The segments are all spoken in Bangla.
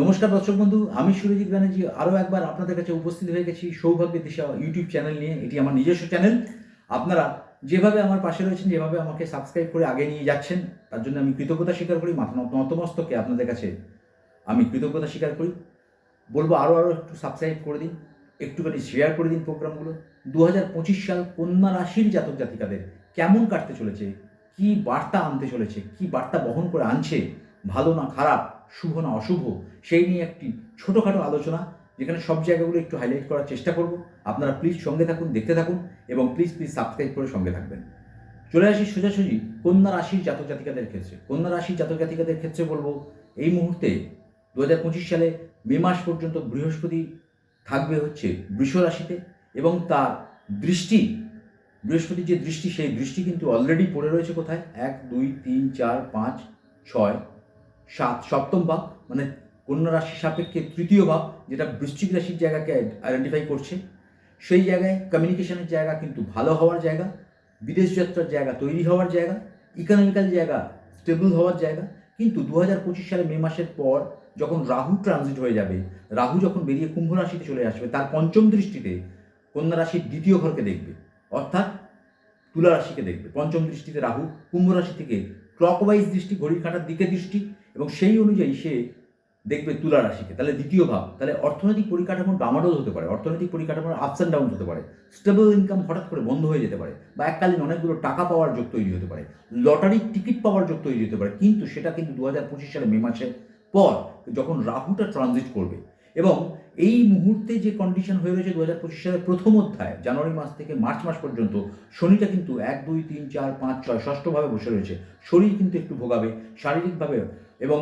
নমস্কার দর্শক বন্ধু, আমি সুরজিৎ ব্যানার্জি। আরও একবার আপনাদের কাছে উপস্থিত হয়ে গেছি সৌভাগ্যের দিশা ইউটিউব চ্যানেল নিয়ে। এটি আমার নিজস্ব চ্যানেল। আপনারা যেভাবে আমার পাশে রয়েছেন, যেভাবে আমাকে সাবস্ক্রাইব করে আগে নিয়ে যাচ্ছেন, তার জন্য আমি কৃতজ্ঞতা স্বীকার করি, মাথা নতমস্তকে আপনাদের কাছে আমি কৃতজ্ঞতা স্বীকার করি। বলব আরও আরও একটু সাবস্ক্রাইব করে দিন, একটুখানি শেয়ার করে দিন প্রোগ্রামগুলো দু হাজার পঁচিশ সাল কন্যা রাশির জাতক জাতিকাদের কেমন কাটতে চলেছে, কি বার্তা আনতে চলেছে, কি বার্তা বহন করে আনছে, ভালো না খারাপ শুভ না অশুভ, সেই নিয়ে একটি ছোটোখাটো আলোচনা, যেখানে সব জায়গাগুলো একটু হাইলাইট করার চেষ্টা করব। আপনারা প্লিজ সঙ্গে থাকুন, দেখতে থাকুন, এবং প্লিজ প্লিজ সাবস্ক্রাইব করে সঙ্গে থাকবেন। চলে আসি সোজাসুজি কন্যা রাশির জাতক জাতিকাদের ক্ষেত্রে। কন্যা রাশির জাতক জাতিকাদের ক্ষেত্রে বলব, এই মুহূর্তে দু হাজার পঁচিশ সালে মে মাস পর্যন্ত বৃহস্পতি থাকবে হচ্ছে বৃষ রাশিতে, এবং তার দৃষ্টি বৃহস্পতির যে দৃষ্টি, সেই দৃষ্টি কিন্তু অলরেডি পড়ে রয়েছে কোথায়? এক, দুই, তিন, চার, পাঁচ, ছয় সাত, সপ্তম ভাব মানে কন্যা রাশির সাপেক্ষে তৃতীয় ভাব, যেটা বৃশ্চিক রাশির জায়গাকে আইডেন্টিফাই করছে। সেই জায়গায় কমিউনিকেশনের জায়গা কিন্তু ভালো হওয়ার জায়গা, বিদেশ যাত্রার জায়গা তৈরি হওয়ার জায়গা ইকোনমিক্যাল জায়গা স্টেবল হওয়ার জায়গা। কিন্তু দু হাজার পঁচিশ সালে মে মাসের পর যখন রাহু ট্রানজিট হয়ে যাবে, রাহু যখন বেরিয়ে কুম্ভ রাশিতে চলে আসবে, তার পঞ্চম দৃষ্টিতে কন্যা রাশির দ্বিতীয় ঘরকে দেখবে, অর্থাৎ তুলা রাশিকে দেখবে। পঞ্চম দৃষ্টিতে রাহু, কুম্ভ রাশি থেকে ক্লকওয়াইজ দৃষ্টি, ঘড়ির কাঁটার দিকে দৃষ্টি এবং সেই অনুযায়ী সে দেখবে তুলা রাশিকে। তাহলে দ্বিতীয় ভাব, তাহলে অর্থনৈতিক পরিকাঠামো ডামাডোল হতে পারে, অর্থনৈতিক পরিকাঠামোর আপস অ্যান্ড ডাউন হতে পারে স্টেবল ইনকাম হঠাৎ করে বন্ধ হয়ে যেতে পারে বা এককালীন অনেকগুলো টাকা পাওয়ার যোগ তৈরি হতে পারে লটারির টিকিট পাওয়ার যোগ তৈরি হতে পারে, কিন্তু সেটা কিন্তু দু হাজার পঁচিশ সালে মে মাসের পর যখন রাহুটা ট্রানজিট করবে এবং এই মুহূর্তে যে কন্ডিশন হয়ে রয়েছে দু হাজার পঁচিশ সালের প্রথম অধ্যায়, জানুয়ারি মাস থেকে মার্চ মাস পর্যন্ত, শনিটা কিন্তু এক, দুই, তিন, চার, পাঁচ, ছয় ষষ্ঠভাবে বসে রয়েছে, শরীর কিন্তু একটু ভোগাবে, শারীরিকভাবে এবং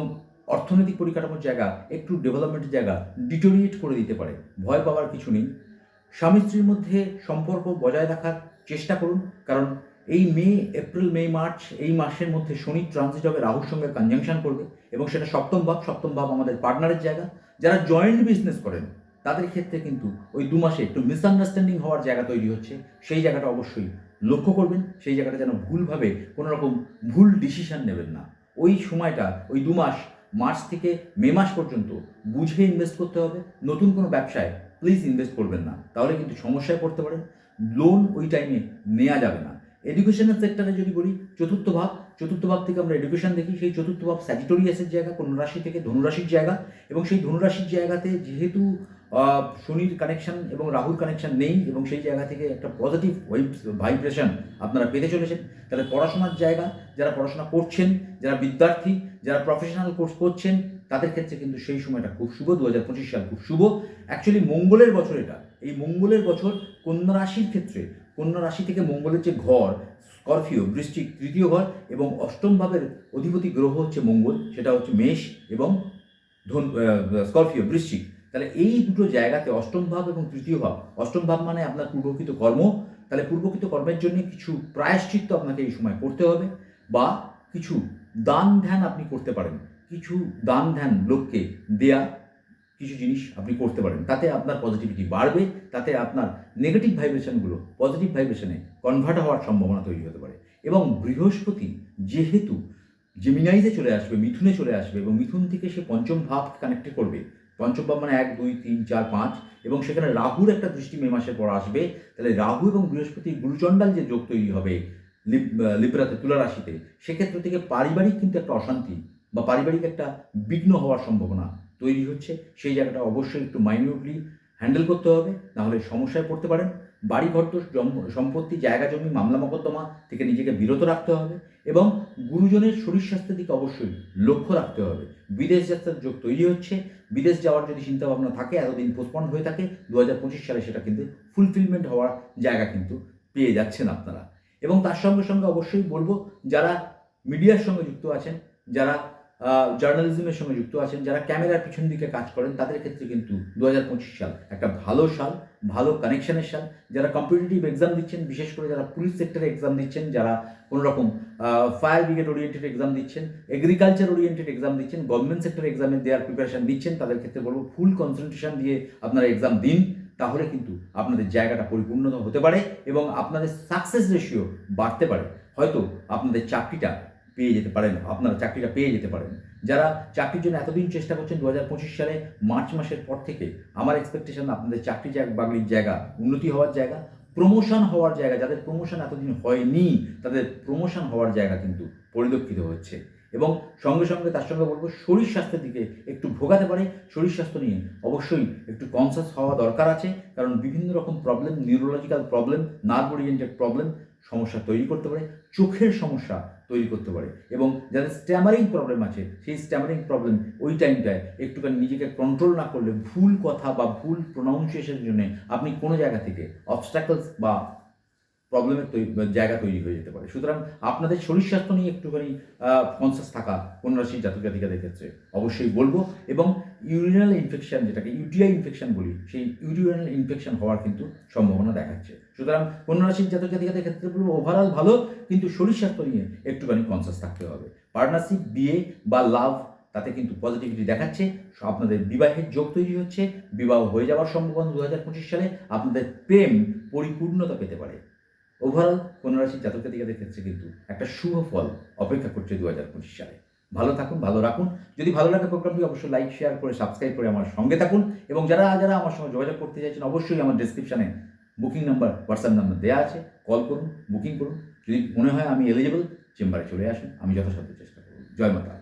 অর্থনৈতিক পরিকাঠামোর জায়গা, একটু ডেভেলপমেন্টের জায়গা ডিটোরিয়েট করে দিতে পারে। ভয় পাওয়ার কিছু নেই। স্বামী স্ত্রীর মধ্যে সম্পর্ক বজায় রাখার চেষ্টা করুন, কারণ এই মে, এপ্রিল, মে, মার্চ এই মাসের মধ্যে শনি ট্রানজিট হবে রাহুর সঙ্গে কনজাংশন করবে এবং সেটা সপ্তম ভাব সপ্তম ভাব আমাদের পার্টনারের জায়গা। যারা জয়েন্ট বিজনেস করেন, তাদের ক্ষেত্রে কিন্তু ওই দু মাসে একটু মিসআন্ডারস্ট্যান্ডিং হওয়ার জায়গা তৈরি হচ্ছে। সেই জায়গাটা অবশ্যই লক্ষ্য করবেন, সেই জায়গাটা যেন ভুলভাবে কোনো রকম ভুল ডিসিশন নেবেন না। ওই সময়টা, ওই দু মাস, মার্চ থেকে মে মাস পর্যন্ত বুঝে ইনভেস্ট করতে হবে। নতুন কোনো ব্যবসায় প্লিজ ইনভেস্ট করবেন না। তাহলে কিন্তু সমস্যায় পড়তে পারেন। লোন ওই টাইমে নেওয়া যাবে না। এডুকেশনের সেক্টরে যদি বলি, চতুর্থ ভাব চতুর্থ ভাব থেকে আমরা এডুকেশন দেখি, সেই চতুর্থ ভাব স্যাজিটোরিয়াসের জায়গা কোন রাশি থেকে ধনুরাশির জায়গা এবং সেই ধনুরাশির জায়গাতে যেহেতু শনির কানেকশন এবং রাহুর কানেকশন নেই এবং সেই জায়গা থেকে একটা পজিটিভ ভাইব্রেশন আপনারা পেতে চলেছেন। তাহলে পড়াশোনার জায়গা, যারা পড়াশোনা করছেন, যারা বিদ্যার্থী, যারা প্রফেশনাল কোর্স করছেন, তাদের ক্ষেত্রে কিন্তু সেই সময়টা খুব শুভ দু হাজার পঁচিশ সাল খুব শুভ। অ্যাকচুয়ালি মঙ্গলের বছর এটা। এই মঙ্গলের বছর কন্যা রাশির ক্ষেত্রে, কন্যা রাশি থেকে মঙ্গলের যে ঘর, স্করপিও, বৃশ্চিক তৃতীয় ঘর এবং অষ্টম ভাবের অধিপতি গ্রহ হচ্ছে মঙ্গল, সেটা হচ্ছে মেষ এবং ধন স্করপিও, বৃশ্চিক। তাহলে এই দুটো জায়গাতে অষ্টম ভাব এবং তৃতীয় ভাব। অষ্টম ভাব মানে আপনার পূর্বকৃত কর্ম। তাহলে পূর্বকৃত কর্মের জন্য কিছু প্রায়শ্চিত্ত আপনাকে এই সময় করতে হবে বা কিছু দান ধ্যান আপনি করতে পারেন। কিছু দান ধ্যান লোককে দেয়া কিছু জিনিস আপনি করতে পারেন। তাতে আপনার পজিটিভিটি বাড়বে, তাতে আপনার নেগেটিভ ভাইব্রেশনগুলো পজিটিভ ভাইব্রেশনে কনভার্ট হওয়ার সম্ভাবনা তৈরি হতে পারে। এবং বৃহস্পতি যেহেতু জেমিনাইতে চলে আসবে, মিথুনে চলে আসবে এবং মিথুন থেকে সে পঞ্চম ভাব কানেক্ট করবে পঞ্চম মানে এক, দুই, তিন, চার, পাঁচ এবং সেখানে রাহুর একটা দৃষ্টি মে মাসের পর আসবে। তাহলে রাহু এবং বৃহস্পতি গুরুচণ্ডাল যে যোগ তৈরি হবে লিব্রাতে তুলা রাশিতে, সেক্ষেত্র থেকে পারিবারিক কিন্তু একটা অশান্তি বা পারিবারিক একটা বিঘ্ন হওয়ার সম্ভাবনা তৈরি হচ্ছে। সেই জায়গাটা অবশ্যই একটু মাইনিউটলি হ্যান্ডেল করতে হবে নাহলে সমস্যায় পড়তে পারেন। বাড়ি ঘর তো সম্পত্তি, জায়গা, জমি, মামলা, মোকদ্দমা থেকে নিজেকে বিরত রাখতে হবে এবং গুরুজনের শরীর স্বাস্থ্যের দিকে অবশ্যই লক্ষ্য রাখতে হবে। বিদেশ যাত্রার যোগ তৈরি হচ্ছে। বিদেশ যাওয়ার যদি চিন্তাভাবনা থাকে, এতদিন পোস্টপন্ড হয়ে থাকে দু হাজার পঁচিশ সালে সেটা কিন্তু ফুলফিলমেন্ট হওয়ার জায়গা কিন্তু পেয়ে যাচ্ছেন আপনারা। এবং তার সঙ্গে সঙ্গে অবশ্যই বলব, যারা মিডিয়ার সঙ্গে যুক্ত আছেন, যারা জার্নালিজমের সঙ্গে যুক্ত আছেন, যারা ক্যামেরার পিছন দিকে কাজ করেন, তাদের ক্ষেত্রে কিন্তু দু হাজার পঁচিশ সাল একটা ভালো সাল, ভালো কানেকশনের সাল। যারা কম্পিটিটিভ এক্সাম দিচ্ছেন, বিশেষ করে যারা পুলিশ সেক্টরে এক্সাম দিচ্ছেন, যারা কোনো রকম ফায়ার ব্রিগেড ওরিয়েন্টেড এক্সাম দিচ্ছেন এগ্রিকালচার ওরিয়েন্টেড এক্সাম দিচ্ছেন গভর্নমেন্ট সেক্টর এক্সামে দেওয়ার প্রিপারেশন দিচ্ছেন, তাদের ক্ষেত্রে বলব ফুল কনসেন্ট্রেশন দিয়ে আপনারা এক্সাম দিন, তাহলে কিন্তু আপনাদের জায়গাটা পরিপূর্ণ হতে পারে এবং আপনাদের সাকসেস রেশিও বাড়তে পারে। হয়তো আপনাদের চাকরিটা পেয়ে যেতে পারেন, আপনারা চাকরিটা পেয়ে যেতে পারেন। যারা চাকরির জন্য এতদিন চেষ্টা করছেন দু হাজার পঁচিশ সালে মার্চ মাসের পর থেকে, আমার এক্সপেকটেশন আপনাদের চাকরি বাগলির জায়গা, উন্নতি হওয়ার জায়গা প্রমোশন হওয়ার জায়গা, যাদের প্রমোশন এতদিন হয়নি, তাদের প্রমোশন হওয়ার জায়গা কিন্তু পরিলক্ষিত হচ্ছে। এবং সঙ্গে সঙ্গে তার সঙ্গে বলব, শরীর স্বাস্থ্যের দিকে একটু ভোগাতে পারে, শরীর স্বাস্থ্য নিয়ে অবশ্যই একটু কনসাস হওয়া দরকার আছে, কারণ বিভিন্ন রকম problem neurological problem nerve oriented problem সমস্যা তৈরি করতে পারে, চোখের সমস্যা তৈরি করতে পারে। এবং যাদের স্ট্যামারিং প্রবলেম আছে, সেই স্ট্যামারিং প্রবলেম ওই টাইমটায় একটুখানি নিজেকে কন্ট্রোল না করলে ভুল কথা বা ভুল প্রোনাউন্সিয়েশনের জন্য আপনি কোনো জায়গা থেকে অবস্ট্যাকলস বা প্রবলেমের জায়গা তৈরি হয়ে যেতে পারে। সুতরাং আপনাদের শরীর স্বাস্থ্য নিয়ে একটুখানি কনসাস থাকা কোন রাশির জাতক জাতিকাদের ক্ষেত্রে অবশ্যই বলব। এবং ইউরিনাল ইনফেকশন যেটাকে ইউটিআই ইনফেকশন বলি, সেই ইউরিনাল ইনফেকশন হওয়ার কিন্তু সম্ভাবনা দেখাচ্ছে। সুতরাং কোন রাশির জাতক জাতিকাদের ক্ষেত্রে বলব ওভারঅল ভালো, কিন্তু শরীর স্বাস্থ্য নিয়ে একটুখানি কনসাস থাকতে হবে। পার্টনারশিপ বিয়ে বা লাভ তাতে কিন্তু পজিটিভিটি দেখাচ্ছে। আপনাদের বিবাহের যোগ তৈরি হচ্ছে। বিবাহ হয়ে যাওয়ার সম্ভাবনা দু হাজার পঁচিশ সালে আপনাদের প্রেম পরিপূর্ণতা পেতে পারে। ওভারঅল কোন রাশির জাতক জাতিকাদের ক্ষেত্রে কিন্তু একটা শুভ ফল অপেক্ষা করছে দু হাজার পঁচিশ সালে। ভালো থাকুন, ভালো রাখুন। যদি ভালো লাগে প্রোগ্রামটি অবশ্যই লাইক শেয়ার করে সাবস্ক্রাইব করে আমার সঙ্গে থাকুন। এবং যারা যারা আমার সঙ্গে যোগাযোগ করতে চাইছেন, অবশ্যই আমার ডিসক্রিপশানে বুকিং নাম্বার হোয়াটসঅ্যাপ নাম্বার দেওয়া আছে। কল করুন বুকিং করুন। যদি মনে হয় আমি এলিজিবল চেম্বারে চলে আসুন। আমি যথাসাধ্য চেষ্টা করব। জয় মাতা।